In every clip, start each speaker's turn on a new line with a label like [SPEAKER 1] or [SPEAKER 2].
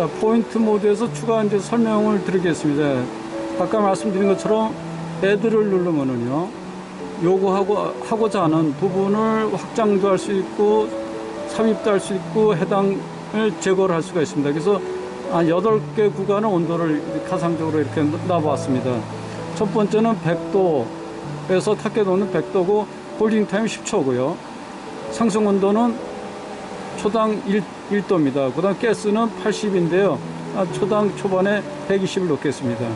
[SPEAKER 1] 자, 포인트 모드에서 추가 이제 설명을 드리겠습니다. 아까 말씀드린 것처럼 애들을 누르면은요, 요구하고, 하고자 하는 부분을 확장도 할 수 있고, 삽입도 할 수 있고, 해당을 제거를 할 수가 있습니다. 그래서 한 8개 구간의 온도를 가상적으로 이렇게 놔봤습니다. 첫 번째는 100도에서 탁게 도는 100도고, 홀딩 타임 10초고요. 상승 온도는 초당 1, 1도입니다. 그 다음 가스는 80인데요. 아, 초당 초반에 120을 놓겠습니다.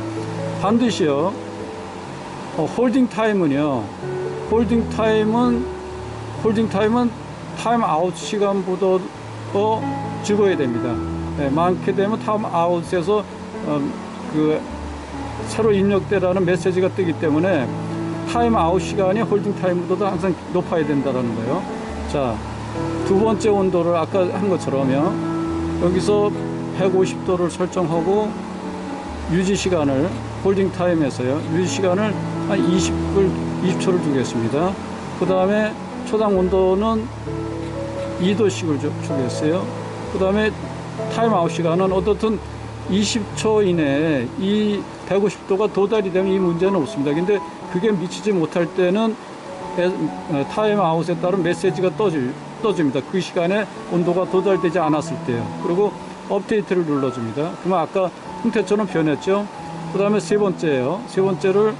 [SPEAKER 1] 반드시요. 어, 홀딩 타임은요. 홀딩 타임은 홀딩 타임은 타임 아웃 시간보다 더 적어야 됩니다. 네, 많게 되면 타임 아웃에서 어, 그 새로 입력되라는 메시지가 뜨기 때문에 타임 아웃 시간이 홀딩 타임보다 항상 높아야 된다는 거예요. 자, 두 번째 온도를 아까 한 것처럼요. 여기서 150도를 설정하고 유지 시간을 홀딩 타임에서요. 유지 시간을 한 20을 20초를 두겠습니다. 그 다음에 초당 온도는 2도씩을 주겠어요. 그 다음에 타임 아웃 시간은 어떻든 20초 이내에 이 150도가 도달이 되면 이 문제는 없습니다. 근데 그게 미치지 못할 때는 에- 어, 타임 아웃에 따른 메시지가 떠질, 떠집니다. 그 시간에 온도가 도달되지 않았을 때요. 그리고 업데이트를 눌러줍니다. 그러면 아까 형태처럼 변했죠. 그 다음에 세 번째예요. 세 번째를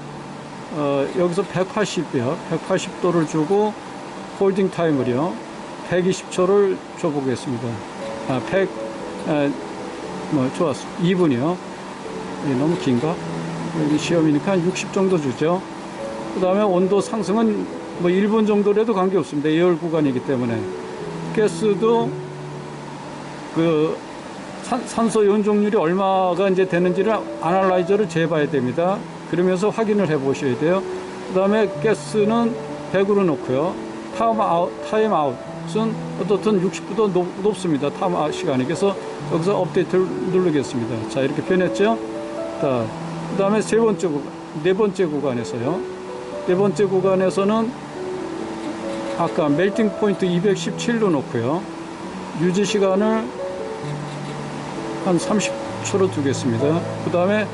[SPEAKER 1] 어, 여기서 180이요. 180도를 주고 홀딩 타임을요. 120초를 줘보겠습니다. 아, 100, 아, 뭐, 좋았어. 2분이요. 너무 긴가? 여기 시험이니까 한60 정도 주죠. 그 다음에 온도 상승은 뭐 1분 정도라도 관계없습니다. 예열 구간이기 때문에. 가스도 그 산, 산소 연종률이 얼마가 이제 되는지를 아날라이저를 재봐야 됩니다. 그러면서 확인을 해 보셔야 돼요. 그 다음에 가스는 100으로 놓고요. 타임 아웃, 타임 아웃은 어떻든 60보다 높, 높습니다. 타임 아웃 시간이. 그래서 여기서 업데이트를 누르겠습니다. 자, 이렇게 변했죠? 자, 그 다음에 세 번째 구간, 네 번째 구간에서요. 네 번째 구간에서는 아까 멜팅 포인트 217로 놓고요. 유지 시간을 한 30초로 두겠습니다. 그 다음에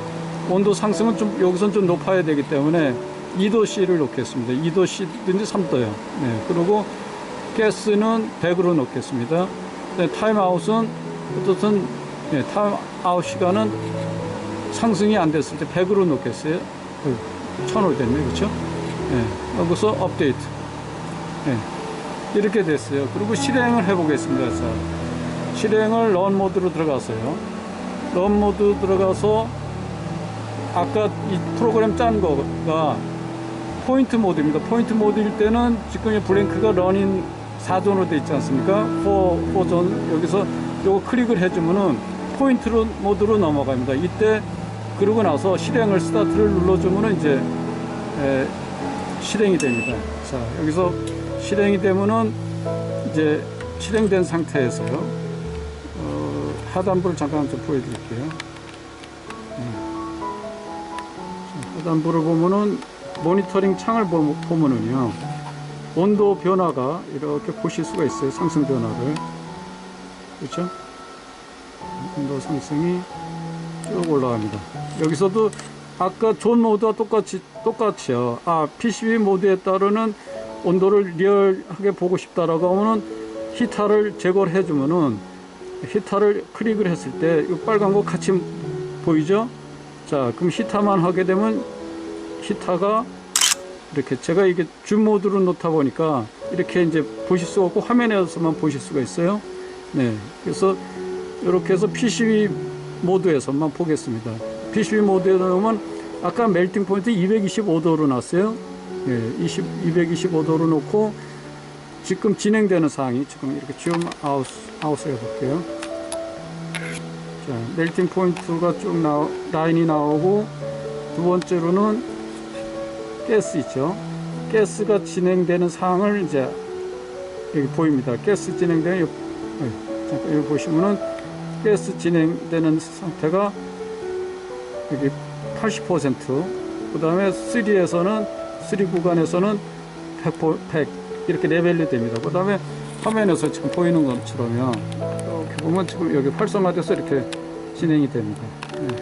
[SPEAKER 1] 온도 상승은 좀 여기선 좀 높아야 되기 때문에 2도씨를 놓겠습니다. 2도씨든지 3도요. 네. 그리고 가스는 100으로 놓겠습니다. 네, 타임아웃은 어떻든 네, 타임아웃 시간은 상승이 안 됐을 때 100으로 놓겠어요. 1000으로 됐네, 그렇죠? 네. 여기서 업데이트. 네. 이렇게 됐어요. 그리고 실행을 해 보겠습니다. 자, 실행을 런 모드로 들어가서요. 런 모드 들어가서 아까 이 프로그램 짠 거가 포인트 모드입니다. 포인트 모드일 때는 지금 이 블랭크가 런인 4존으로 돼 있지 않습니까? 4, 4존 여기서 요거 클릭을 해주면은 포인트 모드로 넘어갑니다. 이때 그러고 나서 실행을 스타트를 눌러주면은 이제 에, 실행이 됩니다. 자 여기서 실행이 되면은 이제 실행된 상태에서요. 어, 하단부를 잠깐 좀 보여드릴게요. 하단부를 보면은 모니터링 창을 보- 보면은요 온도 변화가 이렇게 보실 수가 있어요. 상승 변화를. 그렇죠? 온도 상승이 쭉 올라갑니다. 여기서도 아까 존 모드와 똑같이 똑같이요. 아 PCB 모드에 따르는 온도를 리얼하게 보고 싶다라고 하면은 히타를 제거를 해주면은 히타를 클릭을 했을 때 이 빨간 거 같이 보이죠? 자, 그럼 히타만 하게 되면 히타가 이렇게 제가 이게 줌 모드로 놓다 보니까 이렇게 이제 보실 수가 없고 화면에서만 보실 수가 있어요. 네. 그래서 이렇게 해서 PCB 모드에서만 보겠습니다. PCB 모드에 넣으면 아까 멜팅 포인트 225도로 놨어요. 네, 20, 225도로 놓고 지금 진행되는 사항이 지금 이렇게 줌 아웃, 아웃을 해볼게요. 자, 멜팅 포인트가 쭉 나, 라인이 나오고 두 번째로는 가스 있죠. 가스가 진행되는 상황을 이제 여기 보입니다. 가스 진행되는 여기, 잠깐 여기 보시면은 가스 진행되는 상태가 여기 80%그 다음에 3에서는 3 구간에서는 100, 100 이렇게 레벨이 됩니다. 그 다음에 화면에서 지금 보이는 것처럼요. 이렇게 보면 지금 여기 활성화돼서 이렇게 진행이 됩니다. 네.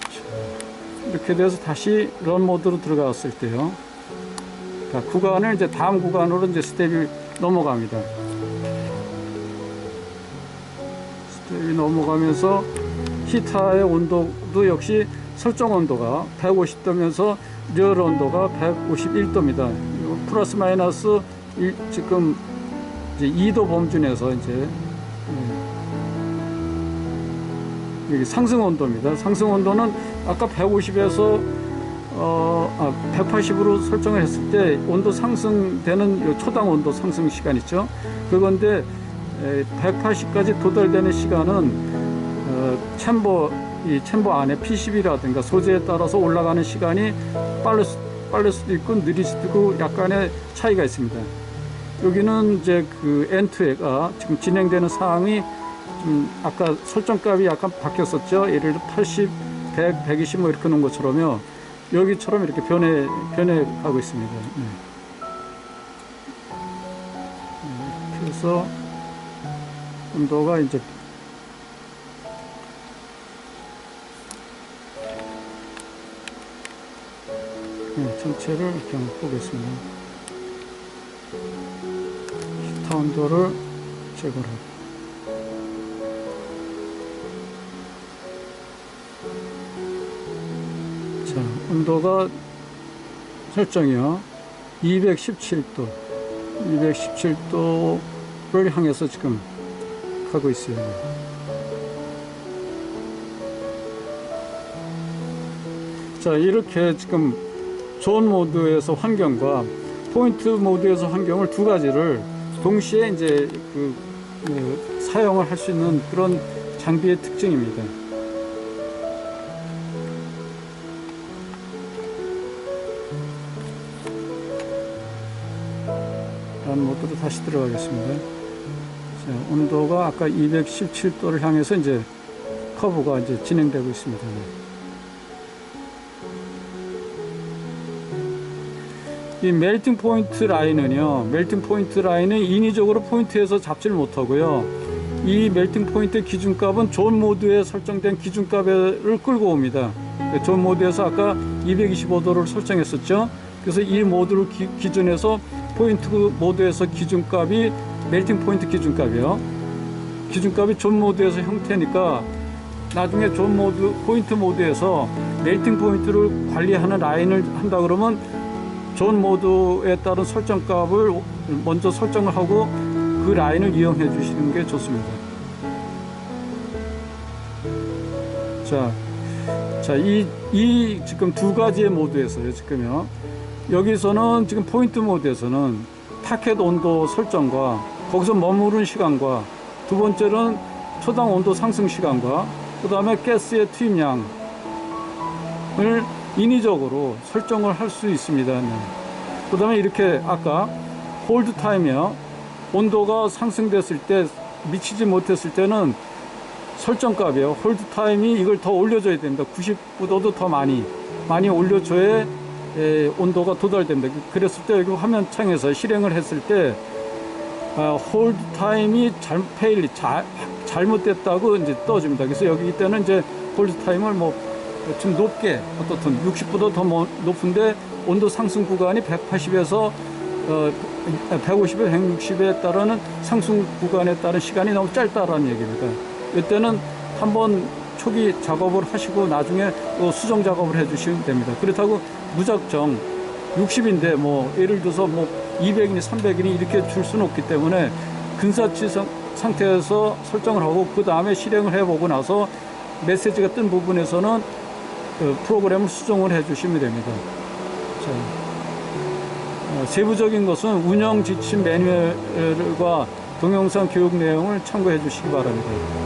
[SPEAKER 1] 자, 이렇게 돼서 다시 런 모드로 들어갔을 때요. 자, 구간을 이제 다음 구간으로 이제 스텝이 넘어갑니다. 스텝이 넘어가면서 히타의 온도도 역시 설정 온도가 150도면서 리얼 온도가 151도입니다. 플러스 마이너스 일- 지금 이제 2도 범준에서 이제 예, 여기 상승 온도입니다. 상승 온도는 아까 150에서 어, 아, 180으로 설정을 했을 때 온도 상승되는 요 초당 온도 상승 시간 있죠. 그건데 180까지 도달되는 시간은 어, 챔버 이 챔버 안에 PCB라든가 소재에 따라서 올라가는 시간이 빠를, 수, 빠를 수도 있고 느릴 수도 있고 약간의 차이가 있습니다. 여기는 이제 그 N2가 지금 진행되는 사항이 좀 아까 설정값이 약간 바뀌었었죠. 예를 들어 80, 100, 120 뭐 이렇게 놓은 것처럼요. 여기처럼 이렇게 변해 변해 가고 있습니다. 네. 네, 그래서 온도가 이제 네, 전체를 이렇게 한번 보겠습니다. 히타 온도를 제거를 하고 자, 온도가 설정이요. 217도. 217도를 향해서 지금 가고 있어요. 자, 이렇게 지금 존 모드에서 환경과 포인트 모드에서 환경을 두 가지를 동시에 이제 그, 그 사용을 할 수 있는 그런 장비의 특징입니다. 란 모드로 다시 들어가겠습니다. 자, 온도가 아까 217도를 향해서 이제 커브가 이제 진행되고 있습니다. 이 멜팅 포인트 라인은요, 멜팅 포인트 라인은 인위적으로 포인트에서 잡지를 못하고요. 이 멜팅 포인트 기준값은 존 모드에 설정된 기준값을 끌고 옵니다. 존 모드에서 아까 225도를 설정했었죠. 그래서 이 모드를 기, 기준해서 포인트 모드에서 기준값이 멜팅 포인트 기준값이요. 기준값이 존 모드에서 형태니까 나중에 존 모드 포인트 모드에서 멜팅 포인트를 관리하는 라인을 한다 그러면 존 모드에 따른 설정값을 먼저 설정을 하고 그 라인을 이용해 주시는 게 좋습니다. 자, 자, 이, 이 지금 두 가지의 모드에서요, 지금요. 여기서는 지금 포인트 모드에서는 타켓 온도 설정과 거기서 머무른 시간과 두 번째는 초당 온도 상승 시간과 그 다음에 가스의 투입량을 인위적으로 설정을 할 수 있습니다. 네. 그 다음에 이렇게 아까 홀드 타임이요. 온도가 상승됐을 때 미치지 못했을 때는 설정값이요. 홀드 타임이 이걸 더 올려줘야 됩니다. 90도도 더 많이 많이 올려줘야 에, 온도가 도달됩니다. 그랬을 때 여기 화면 창에서 실행을 했을 때 아, 홀드 타임이 잘못 페일리 잘, 잘못됐다고 이제 떠줍니다. 그래서 여기 이때는 이제 홀드 타임을 뭐 좀 높게 어떻든 60보다 더뭐 높은데 온도 상승 구간이 180에서 어, 150에 160에 따르는 상승 구간에 따른 시간이 너무 짧다라는 얘기입니다. 이때는 한번 초기 작업을 하시고 나중에 또 수정 작업을 해주시면 됩니다. 그렇다고 무작정 60인데 뭐 예를 들어서 뭐 200이니 300이니 이렇게 줄 수는 없기 때문에 근사치 상- 상태에서 설정을 하고 그 다음에 실행을 해보고 나서 메시지가 뜬 부분에서는 그 프로그램을 수정을 해 주시면 됩니다. 자, 어, 세부적인 것은 운영 지침 매뉴얼과 동영상 교육 내용을 참고해 주시기 바랍니다.